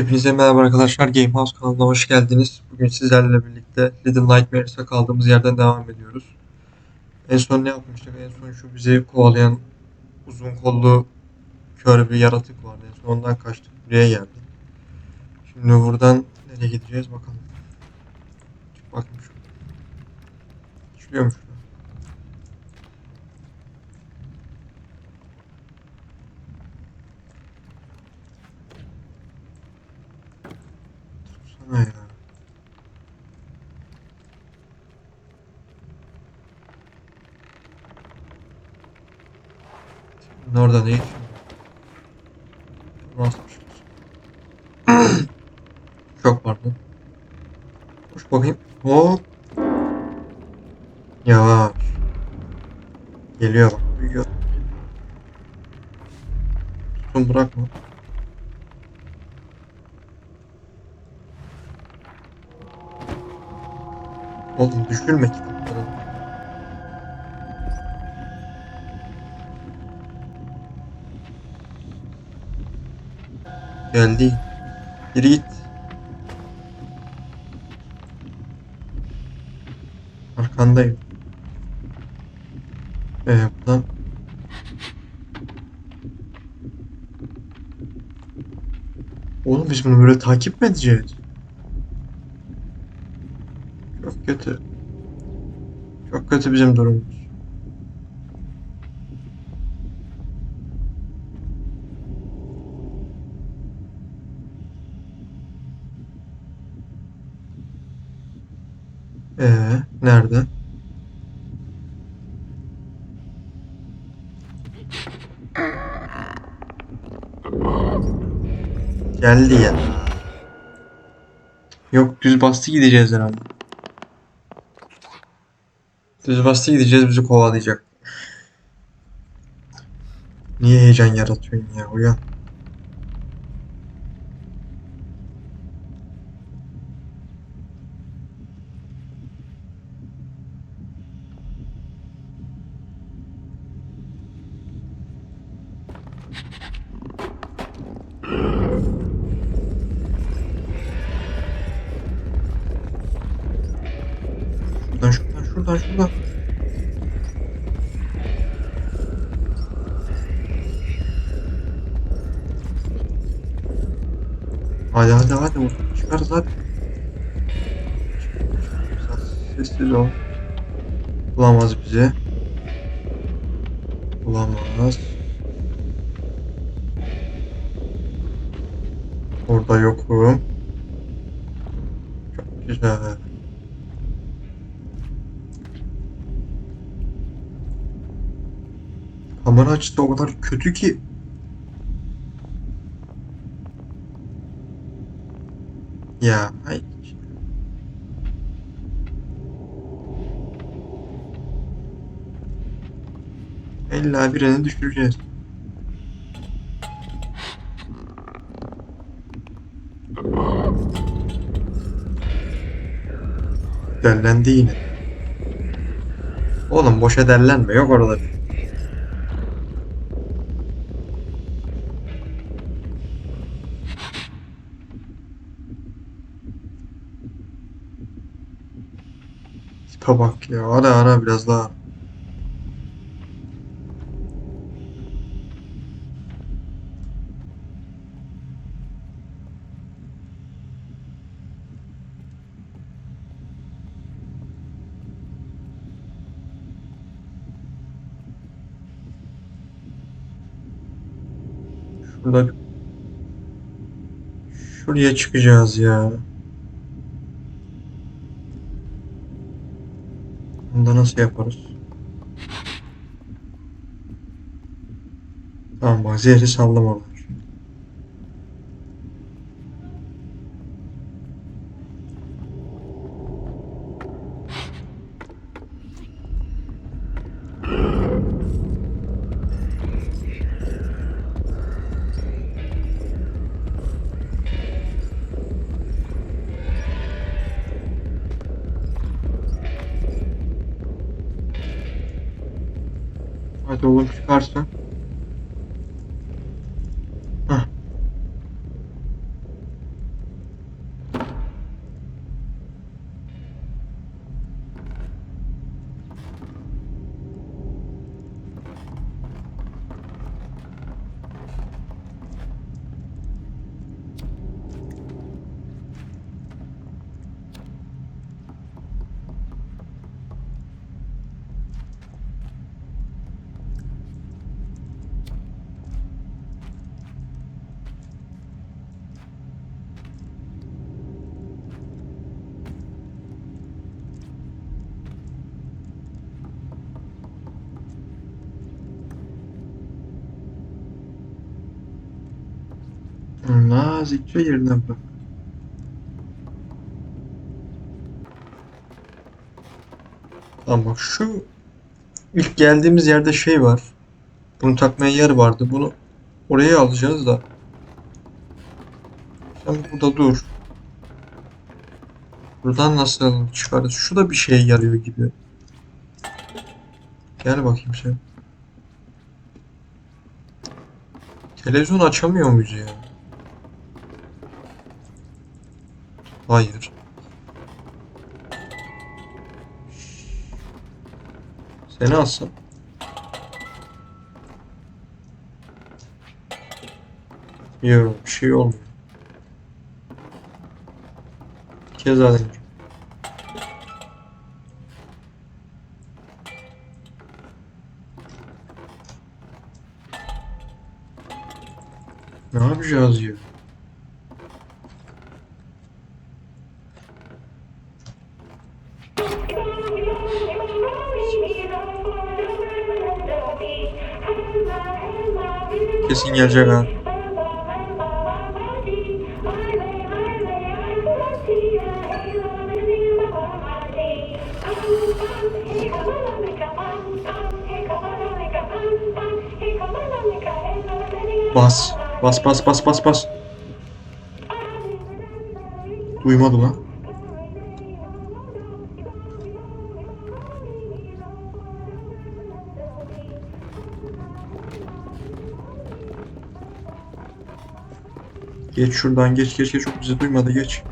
Hepinize merhaba arkadaşlar. Game House kanalına hoş geldiniz. Bugün sizlerle birlikte Little Nightmares'a kaldığımız yerden devam ediyoruz. En son ne yapmıştık? En son şu bizi kovalayan uzun kollu kör bir yaratık vardı. En son ondan kaçtık. Buraya geldik. Şimdi buradan nereye gideceğiz bakalım. Çık bakayım şu. Şurada. Ya. Senin orada bir şey? Çok pardon. Koş bakayım. Hop. Yavaş. Geliyor bak. Büyüyor. Tutun bırakma. Oğlum düşürme kitapları. Geldi. Geri git. Arkandayım. Ee, buradan Oğlum biz bunu böyle takip mi edeceğiz? Çok kötü. Çok kötü bizim durumumuz. Ee, nerede? Geldi ya. Yok düz bastı gideceğiz herhalde. Düz bastı gideceğiz bizi kovalayacak. Niye heyecan yaratıyorsun ya uyan. Şuradan şuradan. Hadi hadi hadi çıkarız hadi. Sessiz ol. Bulamaz bizi. Bulamaz. Orada yokum. Çok güzel. Kamera açısı o kadar kötü ki. Ya hayır. İlla birini düşüreceğiz. Dellendi yine. Oğlum boşa dellenme yok orada. bir. Tipe bak ya. Ara ara biraz daha. Şurada Şuraya çıkacağız ya. Bunu da nasıl yaparız? Tamam bak zehri saldım orada. Hadi Nazikçe yerine bırak. Ama şu ilk geldiğimiz yerde şey var. Bunu takmaya yer vardı. Bunu oraya alacağız da. Sen burada dur. Buradan nasıl çıkarız? Şu da bir şeye yarıyor gibi. Gel bakayım sen. Televizyon açamıyor muyuz ya? Hayır. Seni alsam. Yok bir şey olmuyor. Keza deneyeceğim. Ne yapacağız ya? Kesin gelecek ha. Bas. Bas bas bas bas bas. Duymadı lan. Geç şuradan geç geç geç. Çok bizi duymadı geç.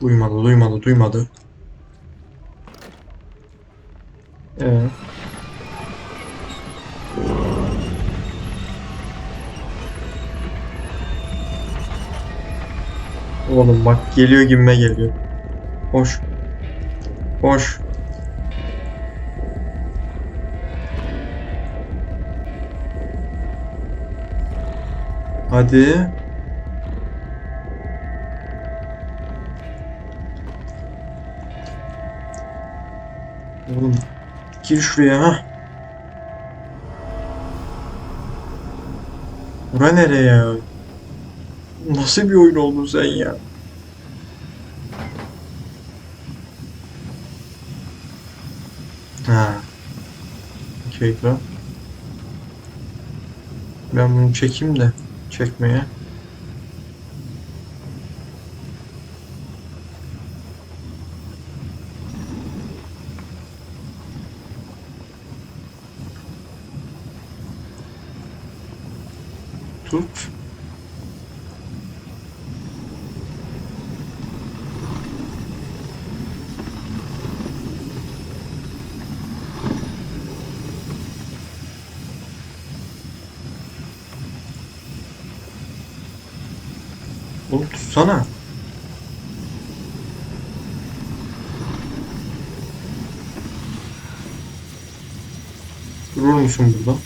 Duymadı duymadı duymadı. Ee. Oğlum bak geliyor gibime geliyor. Hoş. Hoş. Hadi. Oğlum gir şuraya ha. Bura nereye ya? Nasıl bir oyun oldun sen ya? Ha. Okey. Ben bunu çekeyim de çekmeye. Tut. Oğlum tutsana. Durur musun burada?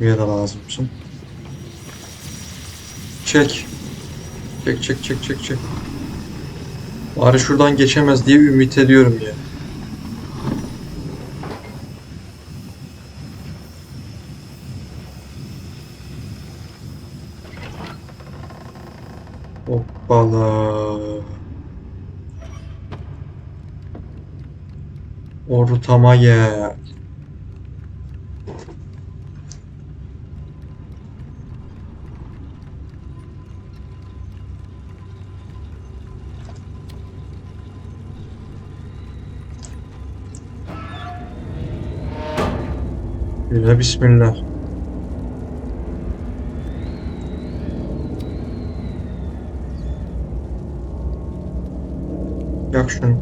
Buraya da lazımsın. Çek. Çek çek çek çek çek. Bari şuradan geçemez diye ümit ediyorum ya. Hoppala. Ortama gel. Güzel bismillah. Yak şunu.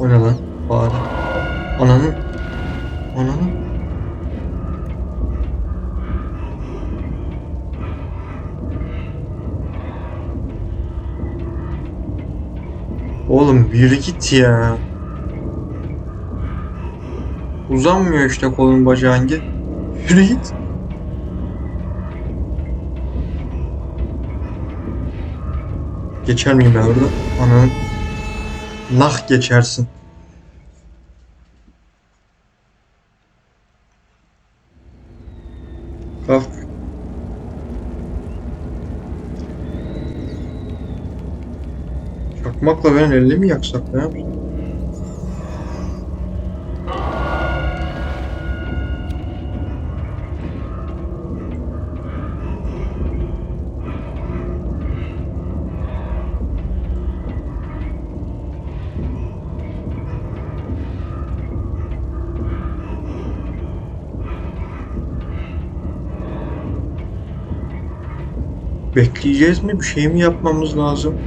O ne lan? Fare. Ananın. Ananın. Oğlum yürü git ya. Uzanmıyor işte kolun bacağın git. Yürü git. Geçer miyim ben orada? Ananın. Nah geçersin. Kalk. Çakmakla ben elini mi yaksak ne? Bekleyeceğiz mi? Bir şey mi yapmamız lazım?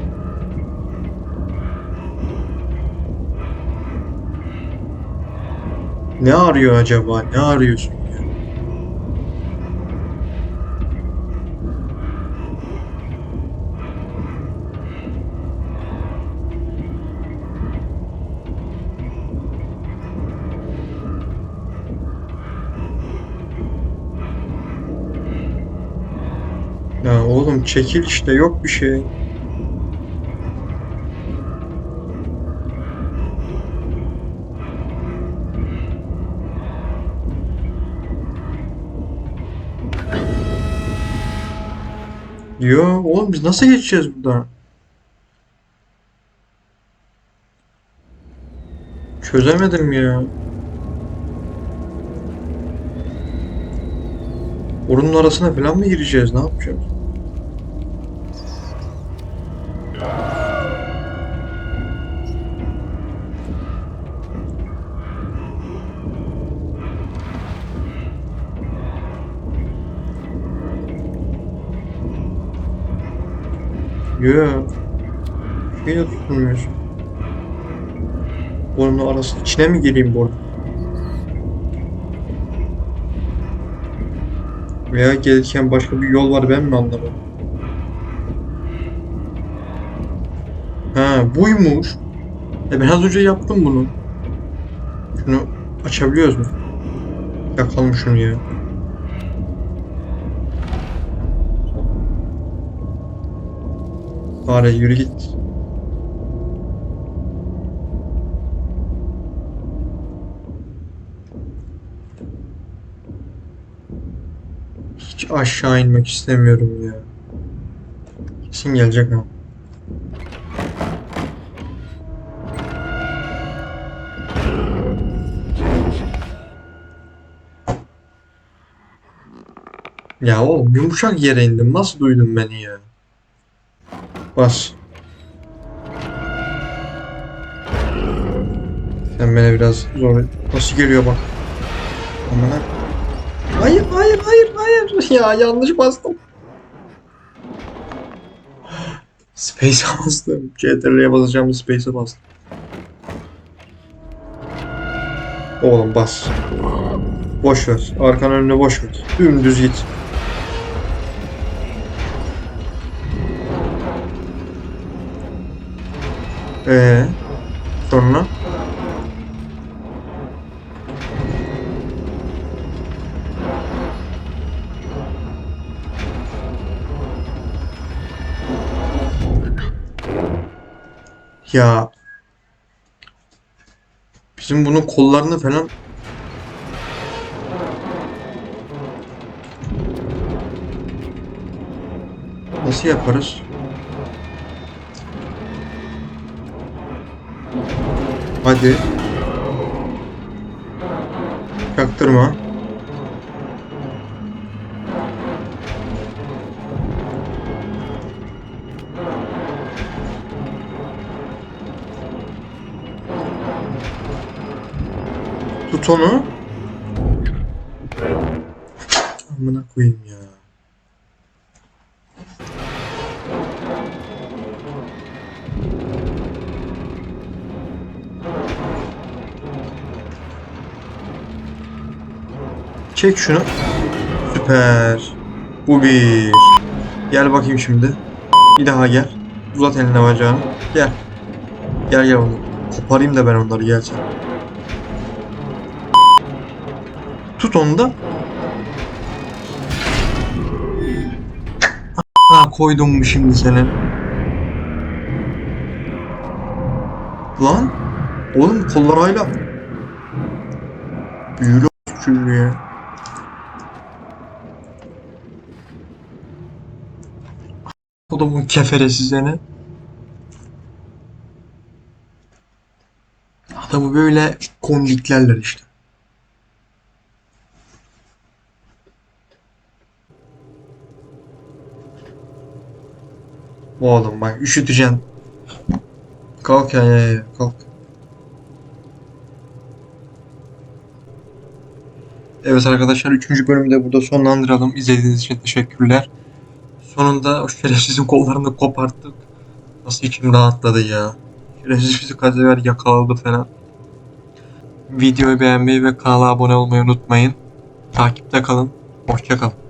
Ne arıyor acaba? Ne arıyorsun ya? Oğlum çekil işte yok bir şey. Yo oğlum biz nasıl geçeceğiz buradan? Çözemedim ya. Orunun arasına falan mı gireceğiz? Ne yapacağız? Yo. Şey de tutulmuyor. Borunun arası içine mi gireyim borun? Veya gelirken başka bir yol var ben mi anlamadım? Ha buymuş. E ben az önce yaptım bunu. Şunu açabiliyoruz mu? Yakalım şunu ya. Fare yürü git. Hiç aşağı inmek istemiyorum ya. Kesin gelecek ha. Ya o yumuşak yere indim. Nasıl duydun beni ya? Bas. Sen beni biraz zor... Nasıl geliyor bak. Amına. Hayır hayır hayır hayır. Ya yanlış bastım. Space'e bastım. CTRL'ye basacağım Space'e bastım. Oğlum bas. Boş ver. Arkan önüne boş ver. Dümdüz git. Ee, sonra? Ya bizim bunun kollarını falan nasıl yaparız? Hadi. Çaktırma. Tut onu. Amına koyayım ya. Çek şunu. Süper. Bu bir. Gel bakayım şimdi. Bir daha gel. Uzat eline bacağını. Gel. Gel gel onu. Koparayım da ben onları gel. Tut onu da. Ha koydum mu şimdi senin? Lan oğlum kollar hala büyülü ya. Adamın keferesi seni. Adamı böyle kondiklerler işte. Oğlum bak üşüteceksin. Kalk ya, ya, ya kalk. Evet arkadaşlar 3. bölümü de burada sonlandıralım. İzlediğiniz için teşekkürler. Sonunda o şerefsizin kollarını koparttık. Nasıl içim rahatladı ya. Şerefsiz bizi kazever yakaladı falan. Videoyu beğenmeyi ve kanala abone olmayı unutmayın. Takipte kalın. Hoşça kalın.